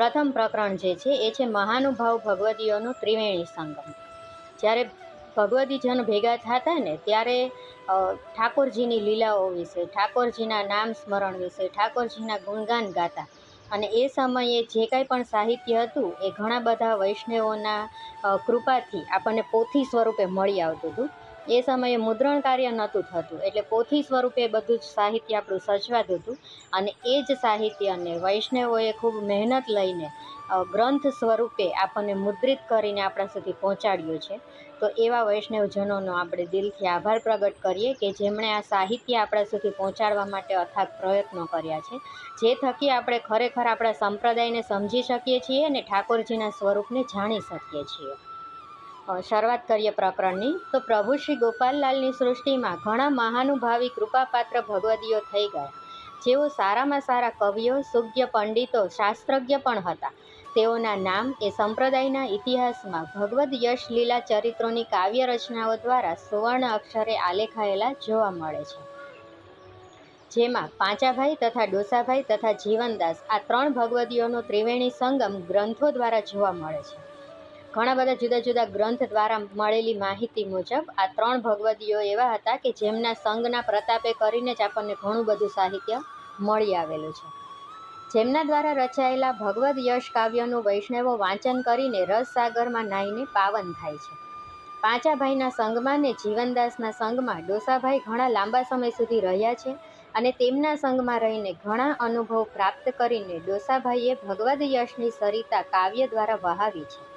પ્રથમ પ્રકરણ જે છે, એ છે મહાનુભાવ ભગવદીઓનું ત્રિવેણી સંગમ. જ્યારે ભગવદીજન ભેગા થતા ને, ત્યારે ઠાકોરજીની લીલાઓ વિશે, ઠાકોરજીના નામ સ્મરણ વિશે, ઠાકોરજીના ગુણગાન ગાતા. અને એ સમયે જે કાંઈ પણ સાહિત્ય હતું, એ ઘણા બધા વૈષ્ણવોના કૃપાથી આપણને પોથી સ્વરૂપે મળી આવતું હતું. એ સમયે મુદ્રણ કાર્ય નહોતું થતું. એટલે પોથી સ્વરૂપે બધું જ સાહિત્ય આપણું સચવાતું હતું. અને એ જ સાહિત્યને વૈષ્ણવોએ ખૂબ મહેનત લઈને ગ્રંથ સ્વરૂપે આપણને મુદ્રિત કરીને આપણા સુધી પહોંચાડ્યું છે. તો એવા વૈષ્ણવજનોનો આપણે દિલથી આભાર પ્રગટ કરીએ કે જેમણે આ સાહિત્ય આપણા સુધી પહોંચાડવા માટે અથાગ પ્રયત્નો કર્યા છે. જે થકી આપણે ખરેખર આપણા સંપ્રદાયને સમજી શકીએ છીએ અને ઠાકોરજીના સ્વરૂપને જાણી શકીએ છીએ. શરૂઆત કરીએ પ્રકરણની. તો પ્રભુ શ્રી ગોપાલલાલની સૃષ્ટિમાં ઘણા મહાનુભાવી કૃપાપાત્ર ભગવદીઓ થઈ ગયા. જેઓ સારામાં સારા કવિઓ સુજ્ઞ પંડિતો, શાસ્ત્રજ્ઞ પણ હતા. તેઓના નામ એ સંપ્રદાયના ઇતિહાસમાં ભગવદ યશ લીલા ચરિત્રોની કાવ્ય રચનાઓ દ્વારા સુવર્ણ અક્ષરે આલેખાયેલા જોવા મળે છે. જેમાં પાંચાભાઈ તથા ડોસાભાઈ તથા જીવનદાસ આ ત્રણ ભગવદીઓનો ત્રિવેણી સંગમ ગ્રંથો દ્વારા જોવા મળે છે. ઘણા બધા જુદા જુદા ગ્રંથ દ્વારા મળેલી માહિતી મુજબ આ ત્રણ ભગવદીઓ એવા હતા કે જેમના સંઘના પ્રતાપે કરીને જ આપણને ઘણું બધું સાહિત્ય મળી આવેલું છે. જેમના દ્વારા રચાયેલા ભગવદ યશ કાવ્યનું વૈષ્ણવો વાંચન કરીને રસસાગરમાં નાહીને પાવન થાય છે. પાંચાભાઈના સંઘમાં ને જીવનદાસના સંઘમાં ડોસાભાઈ ઘણા લાંબા સમય સુધી રહ્યા છે અને તેમના સંઘમાં રહીને ઘણા અનુભવ પ્રાપ્ત કરીને ડોસાભાઈએ ભગવદ યશની સરિતા કાવ્ય દ્વારા વહાવી છે.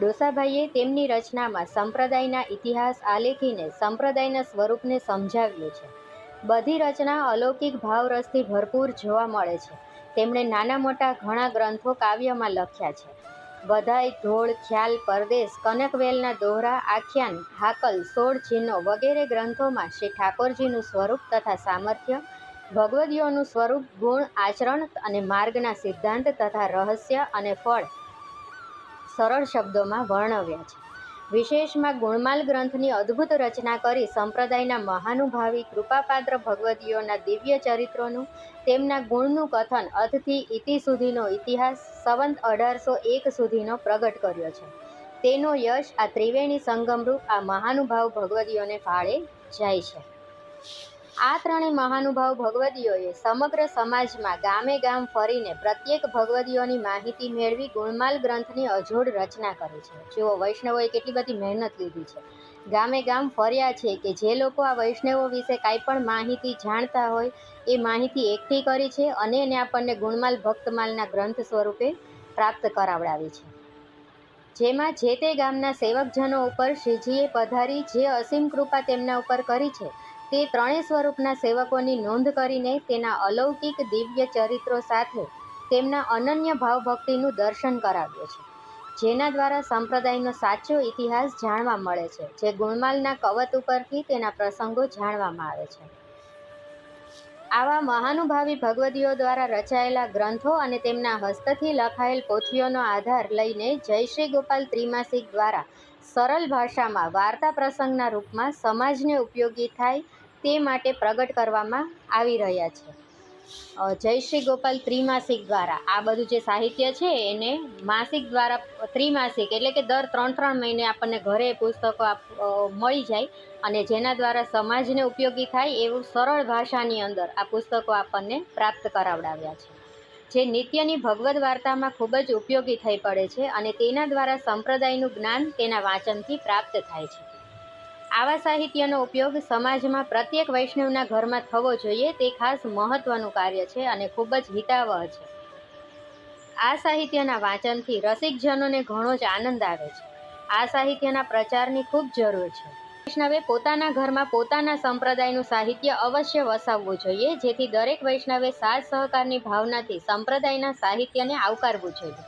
ડોસાભાઈએ તેમની રચનામાં સંપ્રદાયના ઇતિહાસ આલેખીને સંપ્રદાયના સ્વરૂપને સમજાવ્યું છે. બધી રચના અલૌકિક ભાવરસથી ભરપૂર જોવા મળે છે. તેમણે નાના મોટા ઘણા ગ્રંથો કાવ્યમાં લખ્યા છે. બધાય ધોળ, ખ્યાલ, પરદેશ, કનકવેલના દોહરા, આખ્યાન, હાકલ, સોળ ચિહ્નો વગેરે ગ્રંથોમાં શ્રી ઠાકોરજીનું સ્વરૂપ તથા સામર્થ્ય, ભગવદીઓનું સ્વરૂપ, ગુણ, આચરણ અને માર્ગના સિદ્ધાંત તથા રહસ્ય અને ફળ સરળ શબ્દોમાં વર્ણવ્યા છે. વિશેષમાં ગુણમાલ ગ્રંથની અદ્ભુત રચના કરી સંપ્રદાયના મહાનુભાવી, કૃપાપાત્ર ભગવતીઓના દિવ્ય ચરિત્રોનું, તેમના ગુણનું કથન અધથી ઇતિ સુધીનો ઇતિહાસ સંવંત અઢારસો એક સુધીનો પ્રગટ કર્યો છે. તેનો યશ આ ત્રિવેણી સંગમરૂપ આ મહાનુભાવ ભગવતીઓને ફાળે જાય છે. આ ત્રણેય મહાનુભાવ ભગવદીઓએ સમગ્ર સમાજમાં ગામે ગામ ફરીને પ્રત્યેક ભગવદીઓની માહિતી મેળવી ગુણમાલ ગ્રંથની અજોડ રચના કરી છે. જેઓ, વૈષ્ણવોએ કેટલી બધી મહેનત લીધી છે. ગામે ગામ ફર્યા છે કે જે લોકો આ વૈષ્ણવો વિશે કાંઈ પણ માહિતી જાણતા હોય એ માહિતી એકઠી કરી છે અને એને આપણને ગુણમાલ ભક્તમાલના ગ્રંથ સ્વરૂપે પ્રાપ્ત કરાવડાવી છે. જેમાં જે તે ગામના સેવકજનો ઉપર શ્રીજીએ પધારી, જે અસીમ કૃપા તેમના ઉપર કરી છે તે ત્રણેય સ્વરૂપના સેવકોની નોંધ કરીને તેના અલૌકિક દિવ્ય ચરિત્રો સાથે તેમના અનન્ય ભાવભક્તિનું દર્શન કરાવ્યું છે, જેના દ્વારા સંપ્રદાયનો સાચો ઇતિહાસ જાણવા મળે છે, જે ગુણમાલના કવત ઉપરથી તેના પ્રસંગો જાણવામાં આવે છે. આવા મહાનુભાવી ભગવદીઓ દ્વારા રચાયેલા ગ્રંથો અને તેમના હસ્તથી લખાયેલ પોથીઓનો આધાર લઈને જયશ્રી ગોપાલ ત્રિમાસિક દ્વારા સરળ ભાષામાં વાર્તા પ્રસંગના રૂપમાં સમાજને ઉપયોગી થાય તે માટે પ્રગટ કરવામાં આવી રહ્યા છે. જય જયશ્રી ગોપાલ ત્રિમાસિક દ્વારા. આ બધું જે સાહિત્ય છે એને માસિક દ્વારા, ત્રિમાસિક એટલે કે દર ત્રણ ત્રણ મહિને આપણને ઘરે પુસ્તકો મળી જાય અને જેના દ્વારા સમાજને ઉપયોગી થાય એવું સરળ ભાષાની અંદર આ પુસ્તકો આપણને પ્રાપ્ત કરાવડાવ્યા છે. જે નિત્યની ભગવદ્ વાર્તામાં ખૂબ જ ઉપયોગી થઈ પડે છે અને તેના દ્વારા સંપ્રદાયનું જ્ઞાન તેના વાંચનથી પ્રાપ્ત થાય છે. આવા સાહિત્યનો ઉપયોગ સમાજમાં પ્રત્યેક વૈષ્ણવના ઘરમાં થવો જોઈએ તે ખાસ મહત્વનું કાર્ય છે અને ખૂબ જ હિતાવહ છે. આ સાહિત્યના વાંચનથી રસિકજનોને ઘણો જ આનંદ આવે છે. આ સાહિત્યના પ્રચારની ખૂબ જરૂર છે. વૈષ્ણવે પોતાના ઘરમાં પોતાના સંપ્રદાયનું સાહિત્ય અવશ્ય વસાવવું જોઈએ, જેથી દરેક વૈષ્ણવે સાથ સહકારની ભાવનાથી સંપ્રદાયના સાહિત્યને આવકારવું જોઈએ.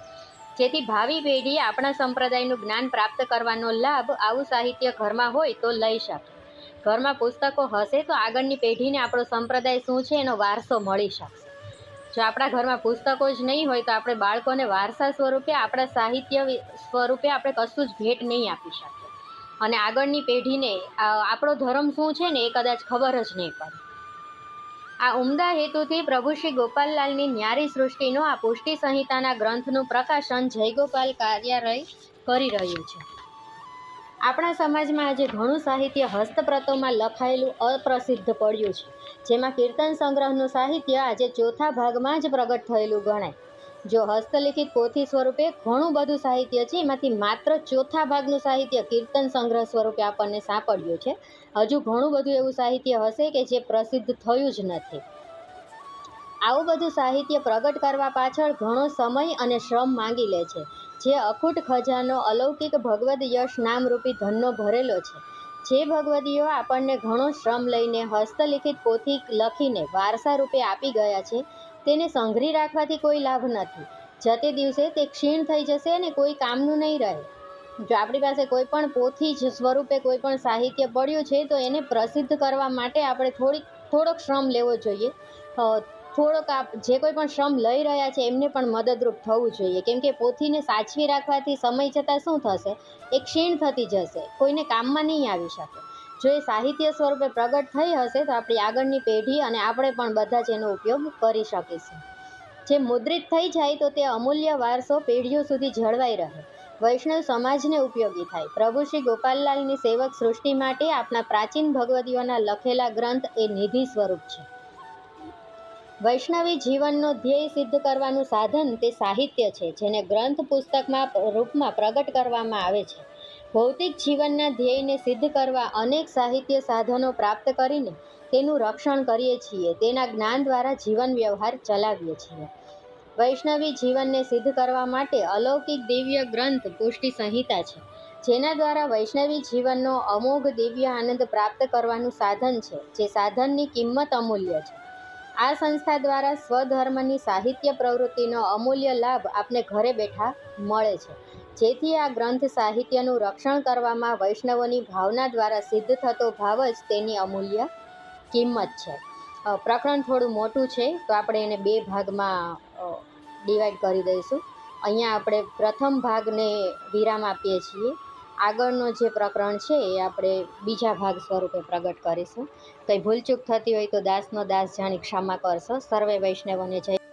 જેથી ભાવિ પેઢીએ આપણા સંપ્રદાયનું જ્ઞાન પ્રાપ્ત કરવાનો લાભ આવું સાહિત્ય ઘરમાં હોય તો લઈ શકે. ઘરમાં પુસ્તકો હશે તો આગળની પેઢીને આપણો સંપ્રદાય શું છે એનો વારસો મળી શકશે. જો આપણા ઘરમાં પુસ્તકો જ નહીં હોય તો આપણે બાળકોને વારસા સ્વરૂપે આપણા સાહિત્ય સ્વરૂપે આપણે કશું જ ભેટ નહીં આપી શકીએ. અને આગળની પેઢીને આપણો ધર્મ શું છે ને એ કદાચ ખબર જ નહીં પડે. આ ઉમદા હેતુથી પ્રભુ શ્રી ગોપાલલાલની ન્યારી સૃષ્ટિનો આ પુષ્ટિ સંહિતાના ગ્રંથનું પ્રકાશન જયગોપાલ કાર્યાલય કરી રહ્યું છે. આપણા સમાજમાં આજે ઘણું સાહિત્ય હસ્તપ્રતોમાં લખાયેલું અપ્રસિદ્ધ પડ્યું છે. જેમાં કીર્તન સંગ્રહનું સાહિત્ય આજે ચોથા ભાગમાં જ પ્રગટ થયેલું ગણાય. જો હસ્તલિખિત પોથી સ્વરૂપે ઘણું બધું સાહિત્ય છે, એમાંથી માત્ર ચોથા ભાગનું સાહિત્ય કીર્તન સંગ્રહ સ્વરૂપે આપણને સાંપડ્યું છે. હજુ ઘણું બધું એવું સાહિત્ય હશે કે જે પ્રસિદ્ધ થયું જ નથી. આવું બધું સાહિત્ય પ્રગટ કરવા પાછળ ઘણો સમય અને શ્રમ માંગી લે છે, જે અખૂટ ખજાનો અલૌકિક ભગવદ યશ નામરૂપી ધનનો ભરેલો છે. જે ભગવદીઓ આપણને ઘણો શ્રમ લઈને હસ્તલિખિત પોથી લખીને વારસા રૂપે આપી ગયા છે તેને સંઘરી રાખવાથી કોઈ લાભ નથી. જતે દિવસે તે ક્ષીણ થઈ જશે અને કોઈ કામનું નહીં રહે. જો આપણી પાસે કોઈ પણ પોથી જ સ્વરૂપે કોઈ પણ સાહિત્ય પડ્યું છે, તો એને પ્રસિદ્ધ કરવા માટે આપણે થોડીક થોડોક શ્રમ લેવો જોઈએ. થોડોક આપ, જે કોઈ પણ શ્રમ લઈ રહ્યા છે, એમને પણ મદદરૂપ થવું જોઈએ. કેમ કે પોથીને સાચવી રાખવાથી સમય જતાં શું થશે? એ ક્ષીણ થતી જશે. કોઈને કામમાં નહીં આવી શકે. જો એ સાહિત્ય સ્વરૂપે પ્રગટ થઈ હશે તો આપણી આગળની પેઢી અને આપણે પણ બધા જ એનો ઉપયોગ કરી શકીશું. જે મુદ્રિત થઈ જાય તો તે અમૂલ્ય વારસો પેઢીઓ સુધી જળવાઈ રહે. વૈષ્ણવ સમાજને ઉપયોગી થાય. પ્રભુ શ્રી ગોપાલલાલની સેવક સૃષ્ટિ માટે આપણા પ્રાચીન ભગવદીઓના લખેલા ગ્રંથ એ નિધિ સ્વરૂપ છે. વૈષ્ણવી જીવનનો ધ્યેય સિદ્ધ કરવાનું સાધન તે સાહિત્ય છે, જેને ગ્રંથ પુસ્તકમાં રૂપમાં પ્રગટ કરવામાં આવે છે. ભૌતિક જીવનના ધ્યેયને સિદ્ધ કરવા અનેક સાહિત્ય સાધનો પ્રાપ્ત કરીને તેનું રક્ષણ કરીએ છીએ. તેના જ્ઞાન દ્વારા જીવન વ્યવહાર ચલાવીએ છીએ. વૈષ્ણવી જીવનને સિદ્ધ કરવા માટે અલૌકિક દિવ્ય ગ્રંથ પુષ્ટિ સંહિતા છે, જેના દ્વારા વૈષ્ણવી જીવનનો અમોઘ દિવ્ય આનંદ પ્રાપ્ત કરવાનું સાધન છે, જે સાધનની કિંમત અમૂલ્ય છે. આ સંસ્થા દ્વારા સ્વધર્મની સાહિત્ય પ્રવૃત્તિનો અમૂલ્ય લાભ આપને ઘરે બેઠા મળે છે. જેથી આ ગ્રંથ સાહિત્યનું રક્ષણ કરવામાં વૈષ્ણવોની ભાવના દ્વારા સિદ્ધ થતો ભાવ જ તેની અમૂલ્ય કિંમત છે. પ્રકરણ થોડું મોટું છે, તો આપણે એને બે ભાગમાં ડિવાઈડ કરી દઈશું. અહીંયા આપણે પ્રથમ ભાગને વિરામ આપીએ છીએ. આગળનો જે પ્રકરણ છે, એ આપણે બીજા ભાગ સ્વરૂપે પ્રગટ કરીશું. કંઈ ભૂલચૂક થતી હોય તો દાસનો દાસ જાણી ક્ષમા કરશો. સર્વે વૈષ્ણવોને જય